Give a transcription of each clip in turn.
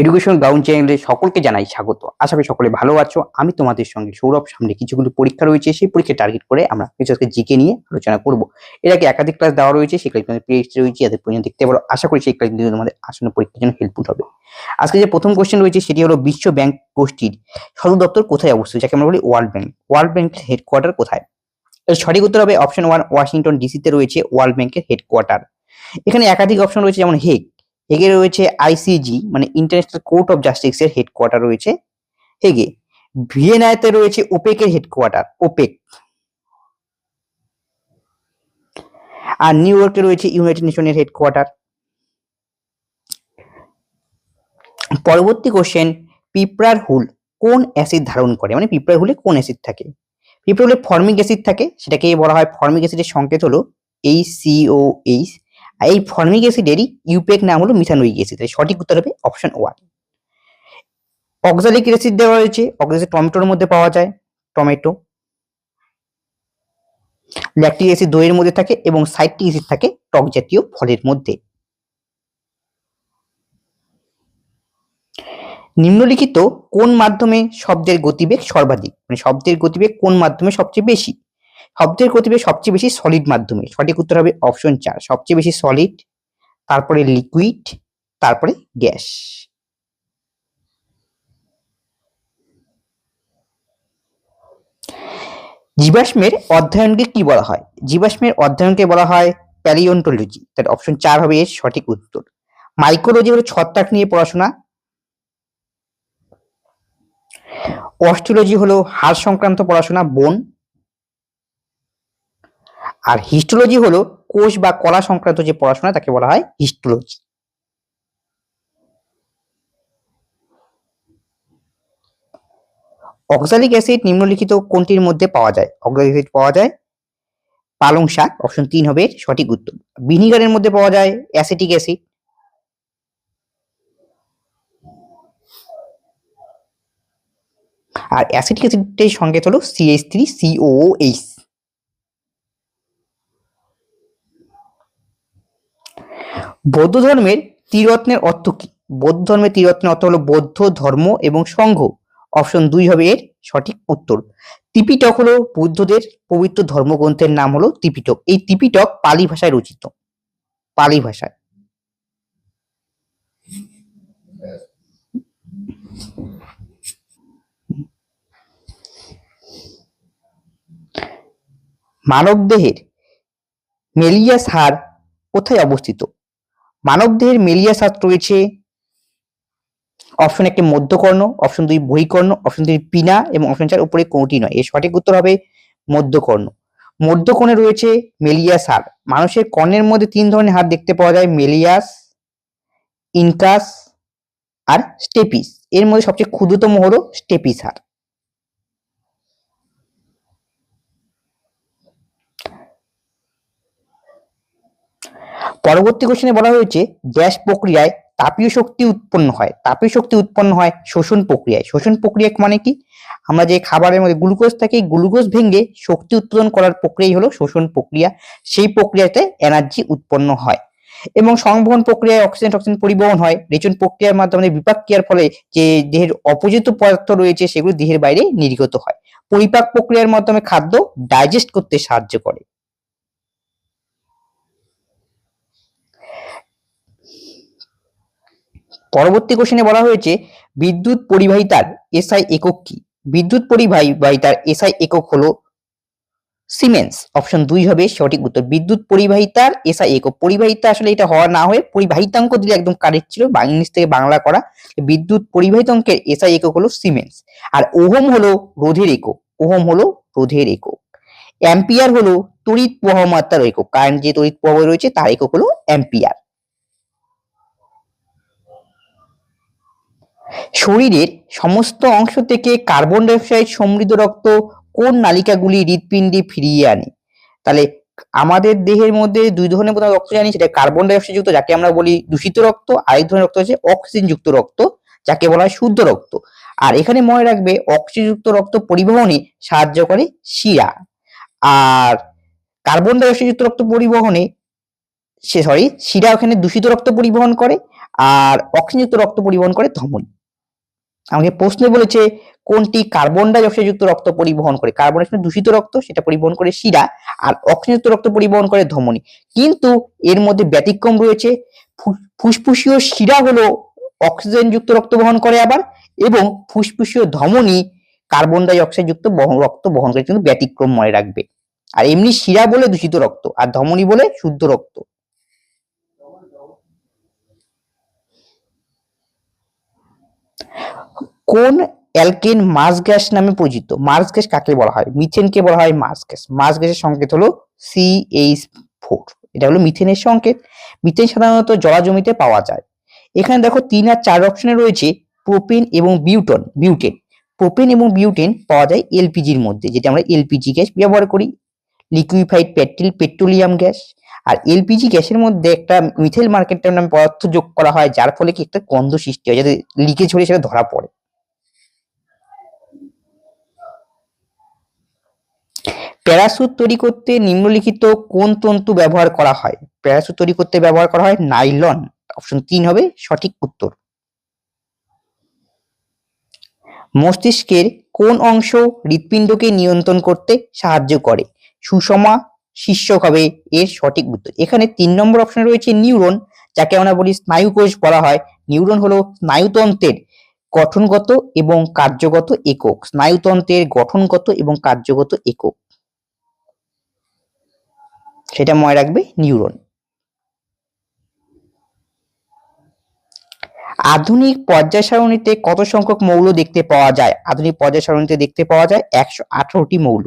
Education ground চ্যানেলে সকলকে জানাই স্বাগত। আশা করি সকলে ভালো আছো। আমি তোমাদের সঙ্গে সৌরভ। সামনে কিছুগুলো পরীক্ষা রয়েছে। সেই পরীক্ষা টার্গেট করে আমরা কিছু আজকে জিকে নিয়ে আলোচনা করব। এর আগে একাধিক ক্লাস দেওয়া রয়েছে। সেই ক্লাস তোমাদের রয়েছে। যাদের পর্যন্ত দেখতে পারো, আশা করি সেই ক্লাস তোমাদের আসন্ন পরীক্ষার জন্য হেল্পফুল হবে। আজকে যে প্রথম কোশ্চেন রয়েছে, সেটি হলো বিশ্ব ব্যাংক গোষ্ঠীর সদর দপ্তর কোথায় অবস্থিত? যাকে আমরা বলি ওয়ার্ল্ড ব্যাংক ওয়ার্ল্ড ব্যাংকের হেডকোয়ার্টার কোথায়? এর সঠিক উত্তর হবে অপশন ওয়ান ওয়াশিংটন ডিসিতে রয়েছে ওয়ার্ল্ড ব্যাংকের হেডকোয়ার্টার এখানে একাধিক অপশন রয়েছে, যেমন হেগ হেগে রয়েছে আইসিজি মানে ইন্টারন্যাশনাল কোর্ট অফ জাস্টিসের হেডকোয়ার্টার রয়েছে। হেগে, ভিয়েনাতে রয়েছে ওপেকের হেডকোয়ার্টার ওপেক আর নিউ ইয়র্কে রয়েছে ইউনাইটেড নেশনের হেডকোয়ার্টার পরবর্তী কোশ্চেন পিঁপড়ার হুল কোন অ্যাসিড ধারণ করে? মানে পিঁপড়ার হুলে কোন অ্যাসিড থাকে? পিঁপড়ার হুলে ফর্মিক অ্যাসিড থাকে, সেটাকে বলা হয় ফর্মিক অ্যাসিডের সংকেত হলো এইচ সিও এইচ আর এই ফর্মিক অ্যাসিডেরই ইউপেক নাম হলো মিথানোইক অ্যাসিড তাই সঠিক উত্তর হবে অপশন ওয়ান অক্সালিক অ্যাসিড দেওয়া হয়েছে অক্সালিক টমেটোর মধ্যে পাওয়া যায়, টমেটো। ল্যাকটিক অ্যাসিড দইয়ের মধ্যে থাকে এবং সাইট্রিক অ্যাসিড থাকে টক জাতীয় ফলের মধ্যে। নিম্নলিখিত কোন মাধ্যমে শব্দের গতিবেগ সর্বাধিক? মানে শব্দের গতিবেগ কোন মাধ্যমে সবচেয়ে বেশি? শব্দের গতিবেগ সবচেয়ে বেশি সলিড মাধ্যমে। সঠিক উত্তর হবে অপশন চার। সবচেয়ে বেশি সলিড তারপরে লিকুইড তারপরে গ্যাস জীবাশ্মের অধ্যয়নকে কি বলা হয়? জীবাশ্মের অধ্যয়নকে বলা হয় প্যালিওন্টোলজি তার অপশন চার হবে এর সঠিক উত্তর। মাইক্রোলজি হলো ছত্রাক নিয়ে পড়াশোনা। অস্ট্রোলজি হলো হাড় সংক্রান্ত পড়াশোনা, বন। আর হিস্টোলজি হলো কোষ বা কলা সংক্রান্ত যে পড়াশোনা, তাকে বলা হয় হিস্টোলজি অক্সালিক অ্যাসিড নিম্নলিখিত কোনটির মধ্যে পাওয়া যায়? অক্সালিক অ্যাসিড পাওয়া যায়। পালং শাক অপশন তিন হবে সঠিক উত্তর। ভিনিগারের মধ্যে পাওয়া যায় অ্যাসিটিক অ্যাসিড আর অ্যাসিটিক অ্যাসিডের সঙ্গে হলো সিএইচ থ্রি সিওএইচ বৌদ্ধ ধর্মের ত্রিরত্নের অর্থ কি? বৌদ্ধ ধর্মের ত্রিরত্নের অর্থ হলো বৌদ্ধ ধর্ম এবং সংঘ। অপশন দুই হবে এর সঠিক উত্তর। ত্রিপিটক হলো বুদ্ধদের পবিত্র ধর্মগ্রন্থের নাম হলো ত্রিপিটক। এই ত্রিপিটক পালি ভাষায় রচিত। পালি ভাষায়। মানবদেহের মেলিয়াস হাড় কোথায় অবস্থিত? মানবদেহের মেলিয়াস হাড় রয়েছে অপশন একটি মধ্যকর্ণ অপশন দুই বহিকর্ণ অপশন দুই পিনা এবং অপশন চার উপরে কোনটি নয়। এর সঠিক উত্তর হবে মধ্যকর্ণ। মধ্যকর্ণে রয়েছে মেলিয়াস হাড়। মানুষের কর্ণের মধ্যে তিন ধরনের হাড় দেখতে পাওয়া যায়, মেলিয়াস, ইনকাস আর স্টেপিস। এর মধ্যে সবচেয়ে ক্ষুদ্রতম হলো স্টেপিস হাড়। পরবর্তী কোশ্চেনে বলা হয়েছে ড্যাশ প্রক্রিয়ায় তাপীয় শক্তি উৎপন্ন হয়। তাপীয় শক্তি উৎপন্ন হয় শোষণ প্রক্রিয়ায়। শোষণ প্রক্রিয়া মানে কি? আমরা যে খাবারের মধ্যে গ্লুকোজ থাকে গ্লুকোজ ভেঙে শক্তি উৎপাদন করার প্রক্রিয়াই হলো শোষণ প্রক্রিয়া। সেই প্রক্রিয়াতে এনার্জি উৎপন্ন হয়। এবং সংবহন প্রক্রিয়ায় অক্সিজেন টক্সিজেন পরিবহন হয়। রেচন প্রক্রিয়ার মাধ্যমে বিপাক ক্রিয়ার ফলে যে দেহের অপোজিত পদার্থ রয়েছে, সেগুলো দেহের বাইরে নির্গত হয়। পরিপাক প্রক্রিয়ার মাধ্যমে খাদ্য ডাইজেস্ট করতে সাহায্য করে। পরবর্তী কোশ্চেনে বলা হয়েছে, বিদ্যুৎ পরিবাহিতার এসআই একক কি? বিদ্যুৎ পরিবাহিতার এসআই একক হলো সিমেন্স অপশন দুই হবে সঠিক উত্তর। বিদ্যুৎ পরিবাহিতার এসআই একক। পরিবাহিতা আসলে এটা হওয়া না হয়ে পরিবাহিতাঙ্ক দিলে একদম কারেক্ট ছিল ইংলিশ থেকে বাংলা করা। বিদ্যুৎ পরিবাহিতাঙ্কের এসআই একক হলো সিমেন্স আর ওহম হলো রোধের একক। ওহম হলো রোধের একক। অ্যাম্পিয়ার হলো তড়িৎ প্রবাহ মাত্রার একক। কারেন্ট যে তড়িৎ প্রবাহ রয়েছে, তার একক হলো অ্যাম্পিয়ার শরীরের সমস্ত অংশ থেকে কার্বন ডাইঅক্সাইড সমৃদ্ধ রক্ত কোন নালিকাগুলি হৃৎপিণ্ডে ফিরিয়ে আনে? তাহলে আমাদের দেহের মধ্যে দুই ধরনের প্রধান রক্ত জানি, সেটা কার্বন ডাইঅক্সাইড যুক্ত, যাকে আমরা বলি দূষিত রক্ত, আরেক ধরনের রক্ত হচ্ছে অক্সিজেন যুক্ত রক্ত, যাকে বলা হয় শুদ্ধ রক্ত। আর এখানে মনে রাখবে, অক্সিজেন যুক্ত রক্ত পরিবহনে সাহায্য করে শিরা। আর কার্বন ডাইঅক্সাইড যুক্ত রক্ত পরিবহনে সে, সরি, শিরা ওখানে দূষিত রক্ত পরিবহন করে, আর অক্সিজেনযুক্ত রক্ত পরিবহন করে ধমনী। আমাকে প্রশ্নে বলেছে, কোনটি কার্বন ডাই অক্সাইডযুক্ত রক্ত পরিবহন করে? কার্বন ডাই দূষিত রক্ত, সেটা পরিবহন করে শিরা, আর অক্সিজেনযুক্ত রক্ত পরিবহন করে ধমনী। কিন্তু এর মধ্যে ব্যতিক্রম রয়েছে ফুসফুসীয় শিরা হলো অক্সিজেনযুক্ত রক্ত বহন করে আবার, এবং ফুসফুসীয় ধমনী কার্বন ডাই অক্সাইড যুক্ত রক্ত বহন করে, কিন্তু ব্যতিক্রম মনে রাখবে। আর এমনি শিরা বলে দূষিত রক্ত, আর ধমনী বলে শুদ্ধ রক্ত। কোন অ্যালকেন মার্স গ্যাস নামে পরিচিত? মার্স গ্যাস কাকে বলা হয়? মিথেনকে বলা হয় মার্স গ্যাস। মার্স গ্যাসের সংকেত হলো সিএইচ ফোর এটা হলো মিথেনের সংকেত। মিথেন সাধারণত জলাজমিতে পাওয়া যায়। এখানে দেখো তিন আর চার অপশনে রয়েছে প্রোপেন এবং বিউটন, বিউটেন। প্রোপেন এবং বিউটেন পাওয়া যায় এলপিজির মধ্যে, যেটা আমরা এলপিজি গ্যাস ব্যবহার করি। Liquefied petrol, petroleum gas. আর এলপিজি গ্যাসের মধ্যে একটা মিথেল মার্কেটের নামে পদার্থ যোগ করা হয়, যার ফলে কি একটা গন্ধ সৃষ্টি হয়, যাতে লিকেজ হলে সেটা ধরা পড়ে। প্যারাসুট তৈরি করতে নিম্নলিখিত কোন তন্তু ব্যবহার করা হয়? প্যারাসুট তৈরি করতে ব্যবহার করা হয় নাইলন। অপশন তিন হবে সঠিক উত্তর। মস্তিষ্কের কোন অংশ হৃৎপিণ্ডকে নিয়ন্ত্রণ করতে সাহায্য করে? সুষমা শীর্ষক হবে এর সঠিক উত্তর। এখানে তিন নম্বর অপশন রয়েছে নিউরন, যাকে আমরা বলি স্নায়ুকোষ বলা হয়। নিউরন হলো স্নায়ুতন্ত্রের গঠনগত এবং কার্যগত একক। স্নায়ুতন্ত্রের গঠনগত এবং কার্যগত একক। সেটা মনে রাখবে নিউরন। আধুনিক পর্যায় সারণীতে কত সংখ্যক মৌল দেখতে পাওয়া যায়? আধুনিক পর্যায় সারণীতে দেখতে পাওয়া যায় একশো আঠারোটি মৌল।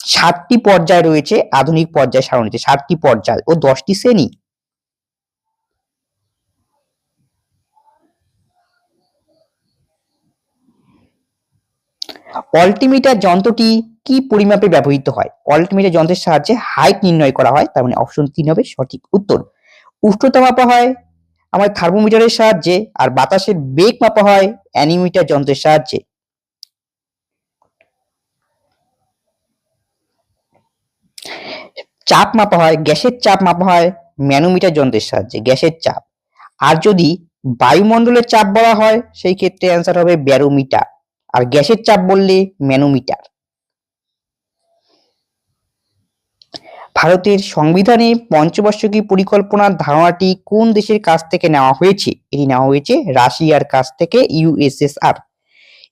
সাতটি পর্যায় রয়েছে আধুনিক পর্যায় সারণীতে সাতটি পর্যায় ও দশটি শ্রেণি। অল্টিমিটার যন্ত্রটি কি পরিমাপে ব্যবহৃত হয়? অল্টিমিটার যন্ত্রের সাহায্যে হাইট নির্ণয় করা হয়, তার মানে অপশন তিন হবে সঠিক উত্তর। উষ্ণতা মাপা হয়, আমার থার্মোমিটারের সাহায্যে, আর বাতাসের বেগ মাপা হয়, অ্যানিমিটার যন্ত্রের সাহায্যে। চাপ মাপা হয়, গ্যাসের চাপ মাপা হয়, ম্যানোমিটার যন্ত্রের সাহায্যে, গ্যাসের চাপ। আর যদি বায়ুমণ্ডলের চাপ বলা হয়, সেই ক্ষেত্রে অ্যান্সার হবে ব্যারোমিটার। আর গ্যাসের চাপ বললে ম্যানোমিটার। ভারতের সংবিধানে পঞ্চবার্ষিকী পরিকল্পনার ধারণাটি কোন দেশের কাছ থেকে নেওয়া হয়েছে? এটি নেওয়া হয়েছে রাশিয়ার কাছ থেকে ইউএসএসআর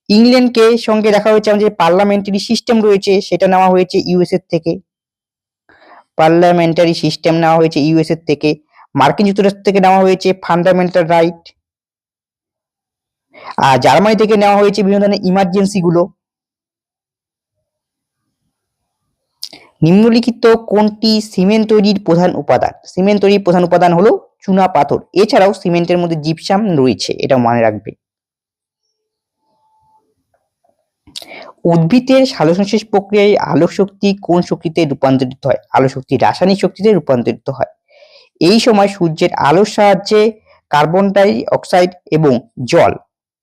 ইংল্যান্ডকে সঙ্গে দেখা হয়েছে, আমাদের পার্লামেন্টারি সিস্টেম রয়েছে, সেটা নেওয়া হয়েছে ইউএসএ থেকে। পার্লামেন্টারি সিস্টেম নেওয়া হয়েছে ইউএসএ থেকে। মার্কিন যুক্তরাষ্ট্র থেকে নেওয়া হয়েছে, ফান্ডামেন্টাল রাইট। আর জার্মানি থেকে নেওয়া হয়েছে বিভিন্ন ধরনের ইমার্জেন্সি গুলো। নিম্নলিখিত কোনটি সিমেন্ট তৈরির প্রধান উপাদান? সিমেন্ট তৈরির প্রধান উপাদান হলো চুনা পাথর। এছাড়াও সিমেন্টের মধ্যে জিপসাম রয়েছে, এটা মনে রাখবে। উদ্ভিদের সালোকসংশ্লেষ প্রক্রিয়ায় আলোক শক্তি কোন শক্তিতে রূপান্তরিত হয়? আলো শক্তি রাসায়নিক শক্তিতে রূপান্তরিত হয়। এই সময় সূর্যের আলোর সাহায্যে কার্বন ডাই অক্সাইড এবং জল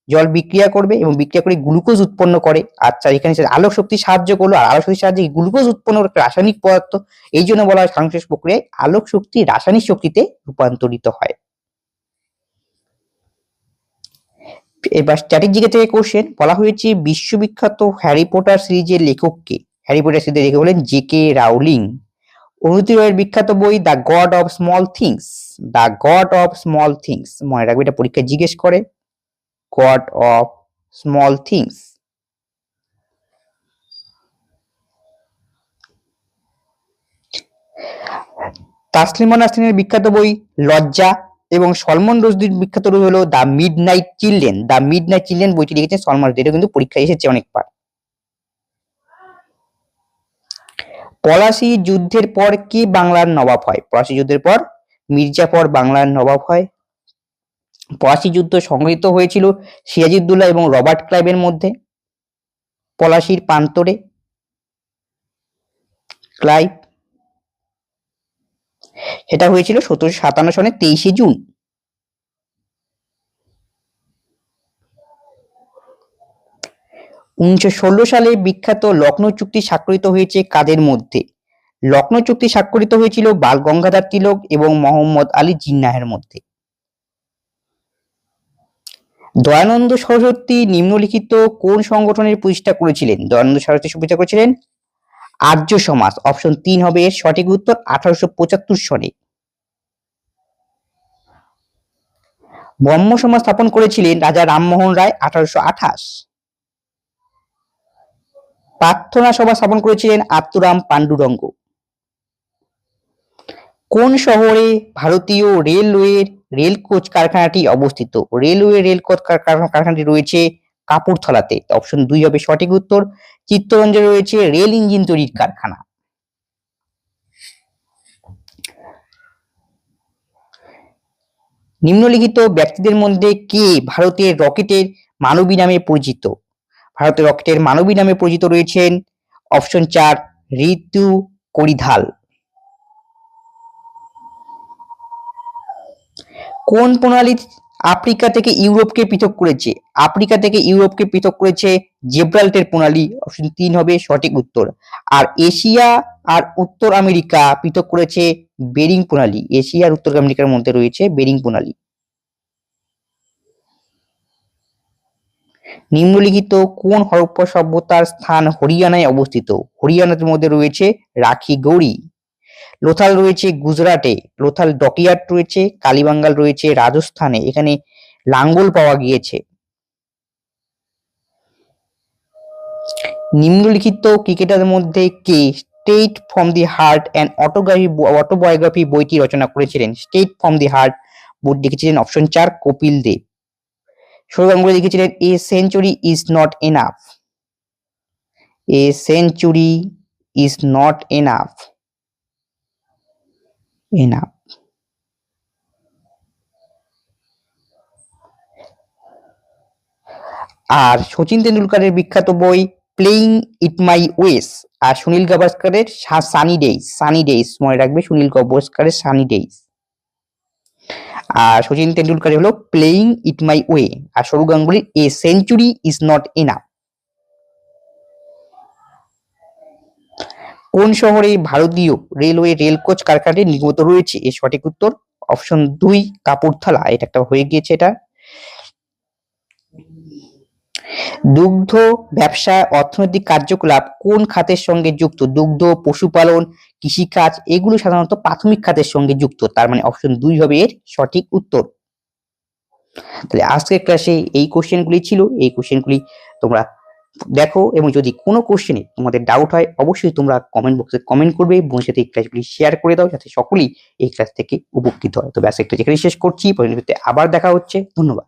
জল বিক্রিয়া করবে এবং বিক্রিয়া করে গ্লুকোজ উৎপন্ন করে। আচ্ছা এখানে আলোক শক্তি সাহায্য করল, আর আলোক শক্তির সাহায্যে গ্লুকোজ উৎপন্ন করে রাসায়নিক পদার্থ। এই জন্য বলা হয় সংশ্লেষ প্রক্রিয়ায় আলোক শক্তি রাসায়নিক শক্তিতে রূপান্তরিত হয়। এবার স্ট্র্যাটেজিকে থেকে কোশ্চেন বলা হয়েছে বিশ্ববিখ্যাত হ্যারি পটার সিরিজের লেখককে হ্যারি পটার সিরিজের লেখক হলেন জে কে রাউলিং। অনুতি রয়ের বিখ্যাত বই the God of Small Things. The God of Small Things, মনে রাখবে এটা পরীক্ষায় জিজ্ঞেস করে। God of Small Things Taslima নাসরিনের বিখ্যাত বই লজ্জা এবং সলমন রশদির বিখ্যাত বই হলো the midnight children. The midnight children বইটি লিখেছেন সলমন রশদি। এটা কিন্তু পরীক্ষায় এসেছে অনেকবার। পলাশী যুদ্ধের পর কে বাংলার নবাব হয়? পলাশী যুদ্ধের পর মির্জাফর বাংলার নবাব হয়। পলাশী যুদ্ধ সংঘটিত হয়েছিল সিরাজউদ্দৌলা এবং রবার্ট ক্লাইভের মধ্যে। পলাশির প্রান্তরে ক্লাইভ। সেটা হয়েছিল সতেরোশো সাতান্ন সনের তেইশে জুন। উনিশশো ষোলো সালে বিখ্যাত লখনৌ চুক্তি স্বাক্ষরিত হয়েছে কাদের মধ্যে? লখনৌ চুক্তি স্বাক্ষরিত হয়েছিল বাল গঙ্গাধর তিলক এবং মোহাম্মদ আলী জিন্নাহের মধ্যে। দয়ানন্দ সরস্বতী নিম্নলিখিত কোন সংগঠনের প্রতিষ্ঠা করেছিলেন? দয়ানন্দ সরস্বতী প্রতিষ্ঠা করেছিলেন আর্য সমাজ অপশন তিন হবে এর সঠিক উত্তর আঠারোশো পঁচাত্তর সনে। ব্রহ্ম সমাজ স্থাপন করেছিলেন রাজা রামমোহন রায় আঠারোশো আঠাশ। প্রার্থনা সভা স্থাপন করেছিলেন আত্মরাম পাণ্ডুরঙ্গ। কোন শহরে ভারতীয় রেলওয়ের রেল কোচ কারখানাটি অবস্থিত। রেলওয়ে রেল কোচ কার- কার- কারখানাটি রয়েছে কাপুরথলাতে। অপশন দুই হবে সঠিক উত্তর। চিত্তরঞ্জনে রয়েছে রেল ইঞ্জিন তৈরির কারখানা। নিম্নলিখিত ব্যক্তিদের মধ্যে কে ভারতের রকেটের মানবী নামে পরিচিত? ভারতের রকেটের মানবী নামে পরিচিত রয়েছেন অপশন চার ঋতু করিধাল। কোন প্রণালী আফ্রিকা থেকে ইউরোপকে পৃথক করেছে? আফ্রিকা থেকে ইউরোপকে পৃথক করেছে জেব্রাল্টের প্রণালী। অপশন তিন হবে সঠিক উত্তর। আর এশিয়া আর উত্তর আমেরিকা পৃথক করেছে বেরিং প্রণালী। এশিয়া আর উত্তর আমেরিকার মধ্যে রয়েছে বেরিং প্রণালী। নিম্নলিখিত কোন হরপ্পা সভ্যতার স্থান হরিয়ানায় অবস্থিত? হরিয়ানার মধ্যে রয়েছে রাখি গৌরী। লোথাল রয়েছে গুজরাটে, লোথাল ডকিয়ার্ড রয়েছে, কালীবাঙ্গাল রয়েছে, রাজস্থানে, এখানে লাঙ্গল পাওয়া গিয়েছে। নিম্নলিখিত ক্রিকেটারের মধ্যে কে? Straight from the heart and autography autobiography বইটি রচনা করেছিলেন। স্টেট ফ্রম দি হার্ট বইটি লিখেছিলেন অপশন চার, কপিল দেব সৌরভ গাঙ্গুলি লিখেছিলেন a century is not enough a century is not enough enough আর সচিন তেন্ডুলকারের বিখ্যাত বই প্লেইং ইট মাই ওয়েস আর সুনীল গাভাস্কারের সানি ডেইজ সানি ডেইজ মনে রাখবে সুনীল গাভাস্কারের সানি ডেইজ আর সচিন তেন্ডুলকার হলো প্লেইং ইট মাই ওয়ে আর Sourav গাঙ্গুলির a century is not enough কোন শহরে ভারতীয় রেলওয়ে রেল কোচ কারখানাটি নির্মিত রয়েছে এর সঠিক উত্তর অপশন দুই কাপুরথালা এটা একটা হয়ে গিয়েছে এটা। দুগ্ধ ব্যবসা, অর্থনৈতিক কার্যকলাপ কোন খাতের সঙ্গে যুক্ত? দুগ্ধ, পশুপালন, কৃষিকাজ, এগুলো সাধারণত প্রাথমিক খাতের সঙ্গে যুক্ত। তার মানে অপশন দুই হবে এর সঠিক উত্তর। তাহলে আজকের ক্লাসে এই কোশ্চেনগুলি ছিল। এই কোশ্চেনগুলি তোমরা দেখো এবং যদি কোনো কোশ্চেনে তোমাদের ডাউট হয়, অবশ্যই তোমরা কমেন্ট বক্সে কমেন্ট করবে। এবং সাথে এই ক্লাসগুলি শেয়ার করে দাও, যাতে সকলেই এই ক্লাস থেকে উপকৃত হয়। তবে আজকে একটা যেখানে শেষ করছি। পরবর্তীতে আবার দেখা হচ্ছে। ধন্যবাদ।